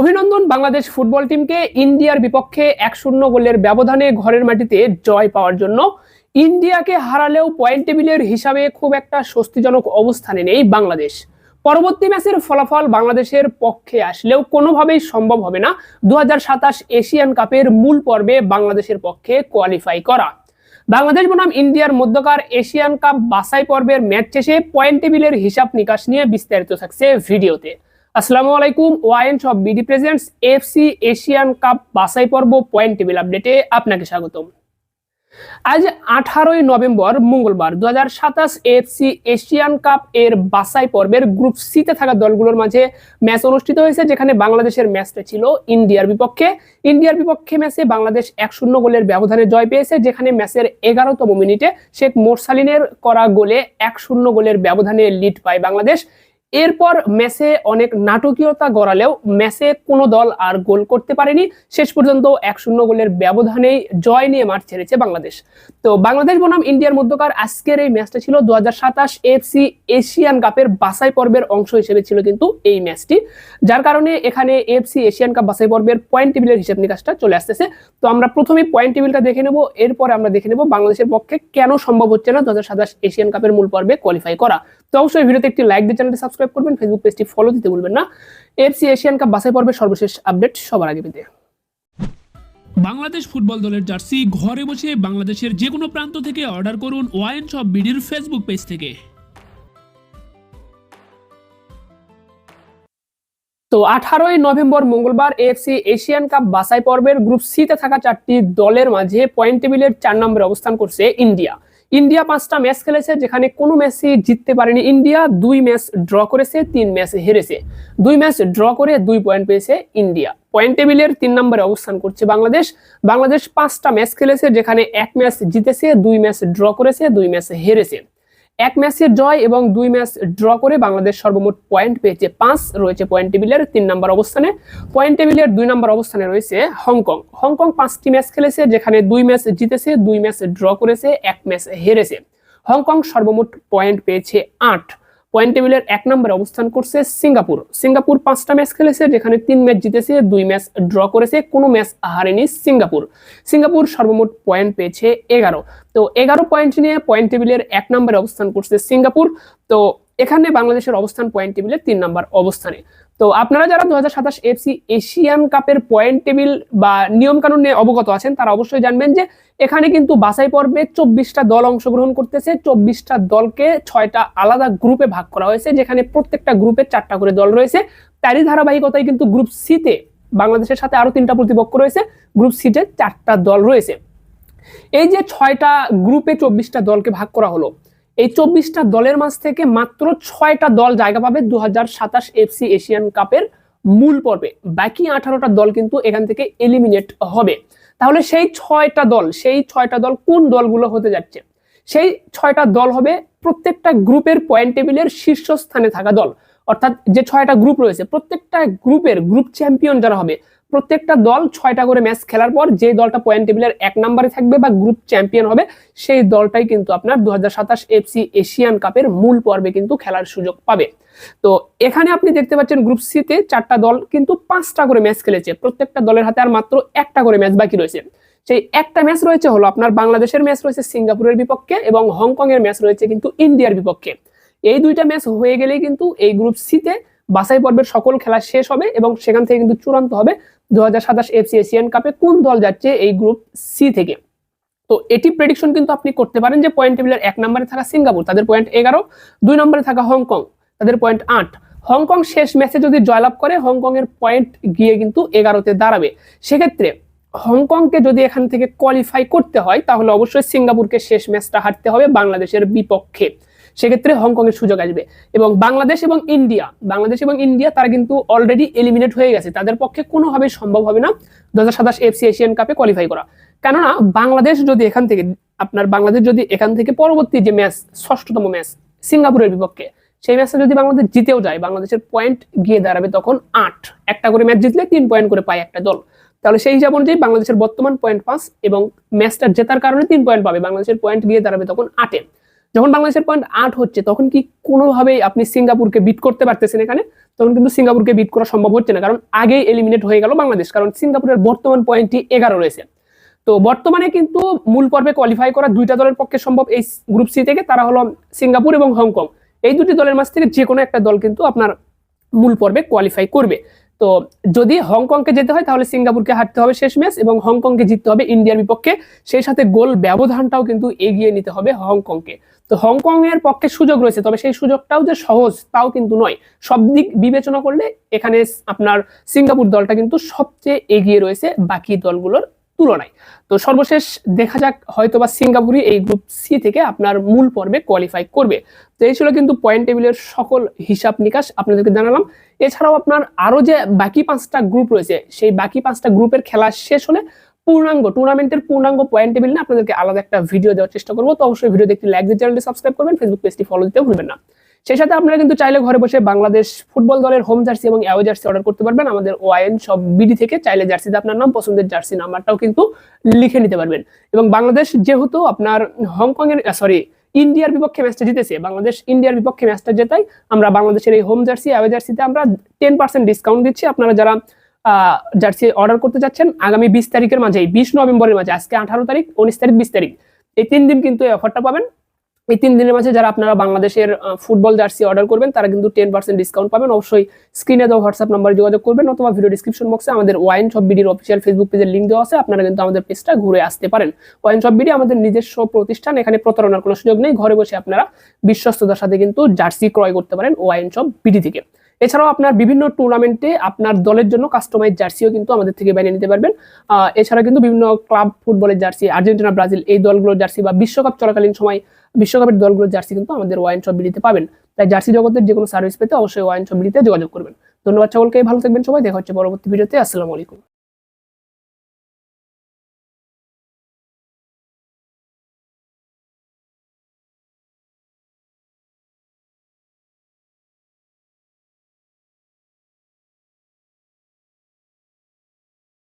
অভিনন্দন বাংলাদেশ ফুটবল টিমকে ইন্ডিয়ার বিপক্ষে এক শূন্য গোলের ব্যবধানে ঘরের মাটিতে জয় পাওয়ার জন্য। ইন্ডিয়াকে হারালেও পয়েন্ট টেবিলের হিসাবে খুব একটা স্বস্তিজনক অবস্থানে নেই বাংলাদেশ। পরবর্তী ম্যাচের ফলাফল বাংলাদেশের পক্ষে আসলেও কোনোভাবেই সম্ভব হবে না। দু হাজার সাতাশ এশিয়ান কাপের মূল পর্বে বাংলাদেশের পক্ষে কোয়ালিফাই করা। বাংলাদেশ বনাম ইন্ডিয়ার মধ্যকার এশিয়ান কাপ বাছাই পর্বের ম্যাচ শেষে পয়েন্ট টেবিলের হিসাব নিকাশ নিয়ে বিস্তারিত থাকছে ভিডিওতে। আসসালামু আলাইকুম, ওয়াইন সব BD presents, AFC Asian cup বাছাই পর্ব পয়েন্ট টেবিল আপডেটে আপনাকে স্বাগতম। আজ আঠারোই নভেম্বর মঙ্গলবার দু হাজার সাতাশ এফসি এশিয়ান কাপ এর বাছাই পর্বের গ্রুপ সিতে থাকা দলগুলোর মাঝে ম্যাচ অনুষ্ঠিত হয়েছে, যেখানে বাংলাদেশের ম্যাচটা ছিল ইন্ডিয়ার বিপক্ষে। ইন্ডিয়ার বিপক্ষে ম্যাচে বাংলাদেশ এক শূন্য গোলের ব্যবধানে জয় পেয়েছে, যেখানে ম্যাচের এগারোতম মিনিটে শেখ মোরসালিনের করা গোলে এক শূন্য গোলের ব্যবধানে লিড পায় বাংলাদেশ। এরপর ম্যাচে অনেক নাটকীয়তা গড়ালেও ম্যাচে কোনো দল আর গোল করতে পারেনি। শেষ পর্যন্ত এক শূন্য গোলের ব্যবধানেই জয় নিয়ে মাঠ ছেড়েছে বাংলাদেশ। তো বাংলাদেশ বনাম ইন্ডিয়ার মধ্যকার আজকের এই ম্যাচটা ছিল দু এফসি এশিয়ান কাপের বাছাই পর্বের অংশ হিসেবে ছিল কিন্তু এই ম্যাচটি। যার কারণে এখানে এফসি এশিয়ান কাপ বাছাই পর্বের পয়েন্ট টেবিলের হিসাব নিকাশটা চলে আসতেছে। তো আমরা প্রথমেই পয়েন্ট টেবিলটা দেখে নেব, এরপরে আমরা দেখে নেব বাংলাদেশের পক্ষে কেন সম্ভব হচ্ছে না দু হাজার সাতাশ এশিয়ান কাপের মূল পর্বে কোয়ালিফাই করা। তো অবশ্যই ভিডিওতে একটি লাইক দিয়ে চ্যানেলটি সাবস্ক্রাইব করবেন ফেসবুক পেজটি ফলো দিতে ভুলবেন না। এফসি এশিয়ান কাপ বাছাই পর্বের সর্বশেষ আপডেট সবার আগে পেতে। বাংলাদেশ ফুটবল দলের জার্সি ঘরে বসে বাংলাদেশের যে কোনো প্রান্ত থেকে অর্ডার করুন ওয়াইন শপ বিডির ফেসবুক পেজ থেকে। তো আঠারোই নভেম্বর মঙ্গলবার এএফসি এশিয়ান কাপ বাছাই পর্বের গ্রুপ সিতে থাকা চারটি দলের মাঝে পয়েন্ট টেবিলের চার নম্বরে অবস্থান করছে ইন্ডিয়া। ইন্ডিয়া পাঁচটা ম্যাচ খেলেছে, যেখানে কোনো ম্যাচে জিততে পারেনি। ইন্ডিয়া দুই ম্যাচ ড্র করেছে, তিন ম্যাচ হেরেছে। দুই ম্যাচ ড্র করে দুই পয়েন্ট পেয়েছে ইন্ডিয়া। পয়েন্ট টেবিলের তিন নম্বরে অবস্থান করছে বাংলাদেশ। বাংলাদেশ পাঁচটা ম্যাচ খেলেছে, যেখানে এক ম্যাচ জিতেছে, দুই ম্যাচ ড্র করেছে, দুই ম্যাচ হেরেছে। এক ম্যাচের জয় এবং দুই ম্যাচ ড্র করে বাংলাদেশ সর্বমোট পয়েন্ট পেয়েছে পাঁচ, রয়েছে পয়েন্ট টেবিলের তিন নম্বর অবস্থানে। পয়েন্ট টেবিলের দুই নম্বর অবস্থানে রয়েছে হংকং হংকং পাঁচটি ম্যাচ খেলেছে, যেখানে দুই ম্যাচ জিতেছে, দুই ম্যাচ ড্র করেছে, এক ম্যাচ হেরেছে। হংকং সর্বমোট পয়েন্ট পেয়েছে আট। পয়েন্ট টেবিলের এক নম্বরে অবস্থান করছে সিঙ্গাপুর। সিঙ্গাপুর পাঁচটা ম্যাচ খেলেছে, যেখানে তিন ম্যাচ জিতেছে, দুই ম্যাচ ড্র করেছে, কোনো ম্যাচ হারেনি সিঙ্গাপুর। সিঙ্গাপুর সর্বমোট পয়েন্ট পেয়েছে এগারো। তো এগারো পয়েন্ট নিয়ে পয়েন্ট টেবিলের এক নম্বরে অবস্থান করছে সিঙ্গাপুর। তো এখানে বাংলাদেশের অবস্থান পয়েন্ট টেবিলের তিন নম্বর অবস্থানে। তো আপনারা যারা দু হাজার সাতাশ এফসি এশিয়ান কাপের পয়েন্ট টেবিল বা নিয়ম কানুন নিয়ে অবগত আছেন, তারা অবশ্যই জানবেন যে এখানে কিন্তু বাছাই পর্বে চব্বিশটা দল অংশগ্রহণ করতেছে। চব্বিশটা দলকে ছয়টা আলাদা গ্রুপে ভাগ করা হয়েছে, যেখানে প্রত্যেকটা গ্রুপে চারটা করে দল রয়েছে। তারই ধারাবাহিকতায় কিন্তু গ্রুপ সিতে বাংলাদেশের সাথে আরও তিনটা প্রতিপক্ষ রয়েছে গ্রুপ সিতে চারটা দল রয়েছে। এই যে ছয়টা গ্রুপে চব্বিশটা দলকে ভাগ করা হলো এই চব্বিশটা দলের মাঝ থেকে মাত্র ছয়টা দল জায়গা পাবে দু হাজার সাতাশ এফসি এশিয়ান কাপের মূল পর্বে। বাকি আঠারোটা দল কিন্তু এখান থেকে এলিমিনেট হবে। তাহলে সেই ছয়টা দল, সেই ছয়টা দল কোন দলগুলো হতে যাচ্ছে? সেই ছয়টা দল হবে প্রত্যেকটা গ্রুপের পয়েন্ট টেবিলের শীর্ষস্থানে থাকা দল। অর্থাৎ যে ছয়টা গ্রুপ রয়েছে, প্রত্যেকটা গ্রুপের গ্রুপ চ্যাম্পিয়ন যারা হবে প্রত্যেকটা দল ছয়টা করে ম্যাচ খেলার পর যে দলটা পয়েন্ট টেবিলের এক নম্বরে থাকবে বা গ্রুপ চ্যাম্পিয়ন হবে, সেই দলটাই কিন্তু আপনার দু হাজার সাতাশ এফসি এশিয়ান কাপের মূল পর্বে কিন্তু খেলার সুযোগ পাবে। তো এখানে আপনি দেখতে পাচ্ছেন গ্রুপ সিতে চারটা দল কিন্তু পাঁচটা করে ম্যাচ খেলেছে। প্রত্যেকটা দলের হাতে আর মাত্র একটা করে ম্যাচ বাকি রয়েছে। সেই একটা ম্যাচ রয়েছে হলো আপনার বাংলাদেশের ম্যাচ রয়েছে সিঙ্গাপুরের বিপক্ষে এবং হংকং এর ম্যাচ রয়েছে কিন্তু ইন্ডিয়ার বিপক্ষে। এই দুইটা ম্যাচ হয়ে গেলেই কিন্তু এই গ্রুপ সিতে বাছাই পর্বের সকল খেলা শেষ হবে এবং সেখান থেকে কিন্তু চূড়ান্ত হবে দু হাজার সাতাশ এফসি এশিয়ান কাপে কোন দল যাচ্ছে এই গ্রুপ সি থেকে? তো এটি প্রেডিকশন কিন্তু আপনি করতে পারেন যে পয়েন্ট টেবিলের এক নম্বরে থাকা সিঙ্গাপুর, তাদের পয়েন্ট এগারো, দুই নম্বরে থাকা হংকং, তাদের পয়েন্ট আট। হংকং শেষ ম্যাচে যদি জয়লাভ করে, হংকং এর পয়েন্ট গিয়ে কিন্তু এগারোতে দাঁড়াবে। সেক্ষেত্রে হংকংকে যদি এখান থেকে কোয়ালিফাই করতে হয়, তাহলে অবশ্যই সিঙ্গাপুরকে শেষ ম্যাচটা হারতে হবে বাংলাদেশের বিপক্ষে। সেক্ষেত্রে হংকং এর সুযোগ আসবে। এবং বাংলাদেশ এবং ইন্ডিয়া, বাংলাদেশ এবং ইন্ডিয়া তারা কিন্তু অলরেডি এলিমিনেট হয়ে গেছে। তাদের পক্ষে কোনোভাবেই সম্ভব হবে না দু হাজার সাতাশ এফসি এশিয়ান কাপে কোয়ালিফাই করা। কেননা বাংলাদেশ যদি এখান থেকে, আপনার বাংলাদেশ যদি এখান থেকে পরবর্তী যে ম্যাচ ষষ্ঠতম ম্যাচ সিঙ্গাপুরের বিপক্ষে, সেই ম্যাচটা যদি বাংলাদেশ জিতেও যায়, বাংলাদেশের পয়েন্ট গিয়ে দাঁড়াবে তখন আট। একটা করে ম্যাচ জিতলে তিন পয়েন্ট করে পায় একটা দল। তাহলে সেই হিসাব অনুযায়ী বাংলাদেশের বর্তমান পয়েন্ট পাঁচ এবং ম্যাচটা জেতার কারণে তিন পয়েন্ট পাবে। বাংলাদেশের পয়েন্ট গিয়ে দাঁড়াবে তখন আটে। যখন বাংলাদেশের পয়েন্ট আট হচ্ছে, তখন কি কোনোভাবেই আপনি সিঙ্গাপুরকে বিট করতে পারতেছেন এখানে? তখন কিন্তু সিঙ্গাপুরকে বিট করা সম্ভব হচ্ছে না, কারণ আগেই এলিমিনেট হয়ে গেল বাংলাদেশ, কারণ সিঙ্গাপুরের বর্তমান পয়েন্টটি এগারো রয়েছে। তো বর্তমানে কিন্তু মূল পর্বে কোয়ালিফাই করা দুইটা দলের পক্ষে সম্ভব এই গ্রুপ সি থেকে, তারা হলো সিঙ্গাপুর এবং হংকং। এই দুটি দলের মাঝ থেকে যে কোনো একটা দল কিন্তু আপনার মূল পর্বে কোয়ালিফাই করবে। তো যদি হংকংকে যেতে হয়, তাহলে সিঙ্গাপুরকে হারতে হবে শেষ ম্যাচ এবং হংকংকে জিততে হবে ইন্ডিয়ার বিপক্ষে। সেই সাথে গোল ব্যবধানটাও কিন্তু এগিয়ে নিতে হবে হংকংকে। তো হংকং এর পক্ষে সুযোগ রয়েছে, তবে সেই সুযোগটাও যে সহজ তাও কিন্তু নয়। সব দিক বিবেচনা করলে এখানে আপনার সিঙ্গাপুর দলটা কিন্তু সবচেয়ে এগিয়ে রয়েছে বাকি দলগুলোর তুলনায়। তো সর্বশেষ দেখা যাক হয়তোবা সিঙ্গাপুরই এই গ্রুপ সি থেকে আপনার মূল পর্বে কোয়ালিফাই করবে। তো এই ছিল কিন্তু পয়েন্ট টেবিলের সকল হিসাব নিকাশ আপনাদেরকে জানালাম। এছাড়াও আপনার আরও যে বাকি পাঁচটা গ্রুপ রয়েছে, সেই বাকি পাঁচটা গ্রুপের খেলা শেষ হলে পূর্ণাঙ্গ টুর্নামেন্টের পূর্ণাঙ্গ পয়েন্ট টেবিল নিয়ে আপনাদেরকে আলাদা একটা ভিডিও দেওয়ার চেষ্টা করব। তো অবশ্যই ভিডিও দেখতে লাইক দিয়ে চ্যানেলটি সাবস্ক্রাইব করবেন। ফেসবুক পেজটি ফলো দিতে ভুলবেন না। সেই সাথে আপনারা কিন্তু চাইলে ঘরে বসে বাংলাদেশ ফুটবল দলের হোম জার্সি এবং অ্যাওয়ে জার্সি অর্ডার করতে পারবেন। আমাদের ওয়াইন সব বিডি থেকে চাইলে জার্সিতে আপনার নাম, পছন্দের জার্সি নাম্বারটাও কিন্তু লিখে নিতে পারবেন। এবং বাংলাদেশ যেহেতু আপনার হংকং এর সরি ইন্ডিয়ার বিপক্ষে ম্যাচটা জিতেছে, বাংলাদেশ ইন্ডিয়ার বিপক্ষে ম্যাচটা জেতাই আমরা বাংলাদেশের এই হোম জার্সি অ্যাওয়ে জার্সিতে আমরা টেন পার্সেন্ট ডিসকাউন্ট দিচ্ছি। আপনারা যারা জার্সি অর্ডার করতে যাচ্ছেন, আগামী বিশ তারিখের মাঝে বিশ নভেম্বরের মাঝে, আজকে আঠারো তারিখ, উনিশ তারিখ, বিশ তারিখ, এই তিন দিন কিন্তু এই অফারটা পাবেন। এই তিন দিনের মাঝে যারা আপনারা বাংলাদেশের ফুটবল জার্সি অর্ডার করবেন, তারা কিন্তু টেন পার্সেন্ট ডিসকাউন্ট পাবেন। অবশ্যই স্ক্রিনে দেওয়া হোয়াটসঅ্যাপ নাম্বারে যোগাযোগ করবেন, অথবা ভিডিও ডিসক্রিপশন বক্সে আমাদের ওয়াইন শপ বিডির অফিসিয়াল ফেসবুক পেজের লিঙ্ক দেওয়া আছে, আপনারা কিন্তু আমাদের পেজটা ঘুরে আসতে পারেন। ওয়াইন শপ বিডি আমাদের নিজস্ব প্রতিষ্ঠান, এখানে প্রতারণার কোনো সুযোগ নেই। ঘরে বসে আপনারা বিশ্বস্ততার সাথে কিন্তু জার্সি ক্রয় করতে পারেন ওয়াইন শপ বিডি থেকে। এছাড়াও আপনার বিভিন্ন টুর্নামেন্টে আপনার দলের জন্য কাস্টমাইজ জার্সিও কিন্তু আমাদের থেকে বানিয়ে নিতে পারবেন। এছাড়া কিন্তু বিভিন্ন ক্লাব ফুটবলের জার্সি আর্জেন্টিনা ব্রাজিল এই দলগুলোর জার্সি বা বিশ্বকাপ চলাকালীন সময় বিশ্বকাপের দলগুলোর জার্সি কিন্তু আমাদের ওয়াইন শপ বিলিতে পাবেন। তাই জার্সি জগতের যে কোনো সার্ভিস পেতে অবশ্যই ওয়াইন শপ বিলিতে যোগাযোগ করবেন। ধন্যবাদ সকলকে, ভালো থাকবেন সবাই, দেখা হচ্ছে পরবর্তী ভিডিওতে আসসালামু আলাইকুম।